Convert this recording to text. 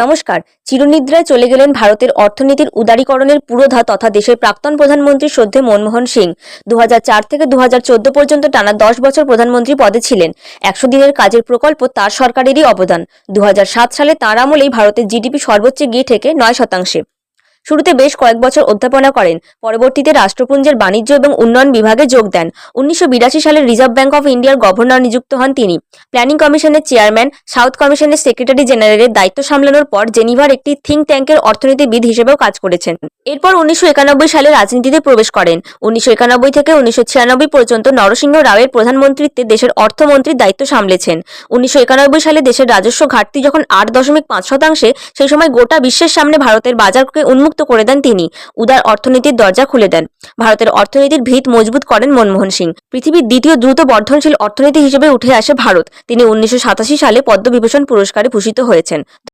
নমস্কার। চিরনিদ্রায় চলে গেলেন ভারতের অর্থনীতির উদারীকরণের পুরোধা তথা দেশের প্রাক্তন প্রধানমন্ত্রী শ্রদ্ধে মনমোহন সিং। দু হাজার চার থেকে দু হাজার চোদ্দ পর্যন্ত টানা দশ বছর প্রধানমন্ত্রী পদে ছিলেন। একশো দিনের কাজের প্রকল্প তার সরকারেরই অবদান। দু হাজার সাত সালে তাঁর আমলেই ভারতের জিডিপি সর্বোচ্চ গিয়ে ঠেকে নয় শতাংশে। শুরুতে বেশ কয়েক বছর অধ্যাপনা করেন, পরবর্তীতে রাষ্ট্রপুঞ্জের বাণিজ্য এবং উন্নয়ন বিভাগে যোগ দেন। উনিশশো বিরাশি সালে রিজার্ভ ব্যাংক অফ ইন্ডিয়ার গভর্নর নিযুক্ত হন তিনি। প্ল্যানিং কমিশনের চেয়ারম্যান, সাউথ কমিশনের সেক্রেটারি জেনারেলের দায়িত্ব সামলানোর পর জেনিভার একটি থিঙ্ক ট্যাঙ্কের অর্থনীতিবিদ হিসেবেও কাজ করেছেন। এরপর উনিশশো একানব্বই সালে রাজনীতিতে প্রবেশ করেন। উনিশশো একানব্বই থেকে উনিশশো ছিয়ানব্বই পর্যন্ত নরসিংহ রাওয়ের প্রধানমন্ত্রীত্বে দেশের অর্থমন্ত্রীর দায়িত্ব সামলেছেন। উনিশশো একানব্বই সালে দেশের রাজস্ব ঘাটতি যখন আট দশমিক পাঁচ শতাংশে, সেই সময় গোটা বিশ্বের সামনে ভারতের বাজারকে উন্মুক্ত করে দেন তিনি। উদার অর্থনীতির দরজা খুলে দেন। ভারতের অর্থনীতির ভিত মজবুত করেন মনমোহন সিং। পৃথিবীর দ্বিতীয় দ্রুত বর্ধনশীল অর্থনীতি হিসেবে উঠে আসে ভারত। তিনি উনিশশো সাতাশি সালে পদ্মবিভূষণ পুরস্কারে ভূষিত হয়েছেন।